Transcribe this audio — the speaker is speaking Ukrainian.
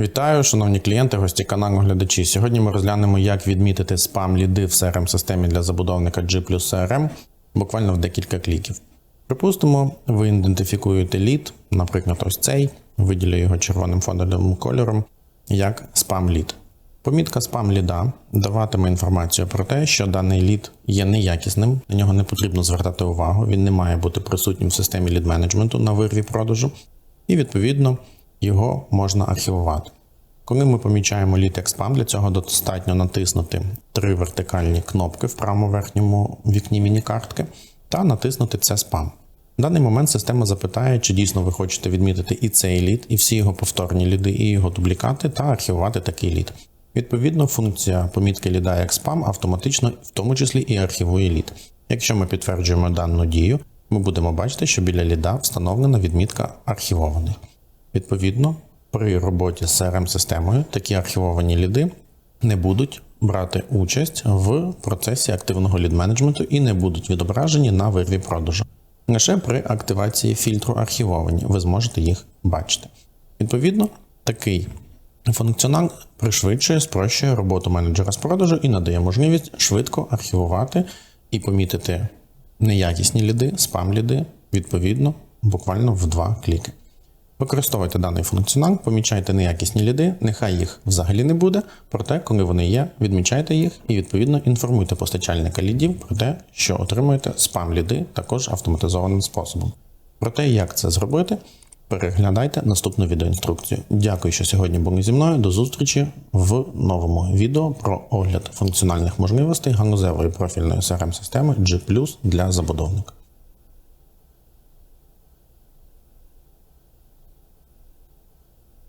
Вітаю, шановні клієнти, гості каналу глядачі. Сьогодні ми розглянемо, як відмітити спам-ліди в crm системі для забудовника G CRM буквально в декілька кліків. Припустимо, ви ідентифікуєте лід, наприклад, ось цей, виділю його червоним фондовим кольором, як спам-лід. Помітка спам-ліда даватиме інформацію про те, що даний лід є неякісним, на нього не потрібно звертати увагу, він не має бути присутнім в системі лід-менеджменту на вирві продажу, і відповідно його можна архівувати. Коли ми помічаємо як спам, для цього достатньо натиснути три вертикальні кнопки в правому верхньому вікні міні-картки та натиснути це спам. В даний момент система запитає, чи дійсно ви хочете відмітити і цей лід, і всі його повторні ліди, і його дублікати, та архівувати такий лід. Відповідно, функція помітки ліда як спам автоматично, в тому числі і архівує лід. Якщо ми підтверджуємо дану дію, ми будемо бачити, що біля ліда встановлена відмітка архівований. Відповідно, при роботі з crm системою такі архівовані ліди не будуть брати участь в процесі активного лід-менеджменту і не будуть відображені на вирві продажу. Лише при активації фільтру архівовані ви зможете їх бачити. Відповідно, такий функціонал пришвидшує, спрощує роботу менеджера з продажу і надає можливість швидко архівувати і помітити неякісні ліди, спам-ліди, відповідно, буквально в два кліки. Використовуйте даний функціонал, помічайте неякісні ліди, нехай їх взагалі не буде, проте, коли вони є, відмічайте їх і відповідно інформуйте постачальника лідів про те, що отримуєте спам-ліди також автоматизованим способом. Про те, як це зробити, переглядайте наступну відеоінструкцію. Дякую, що сьогодні були зі мною. До зустрічі в новому відео про огляд функціональних можливостей галузевої профільної CRM системи G для забудовника.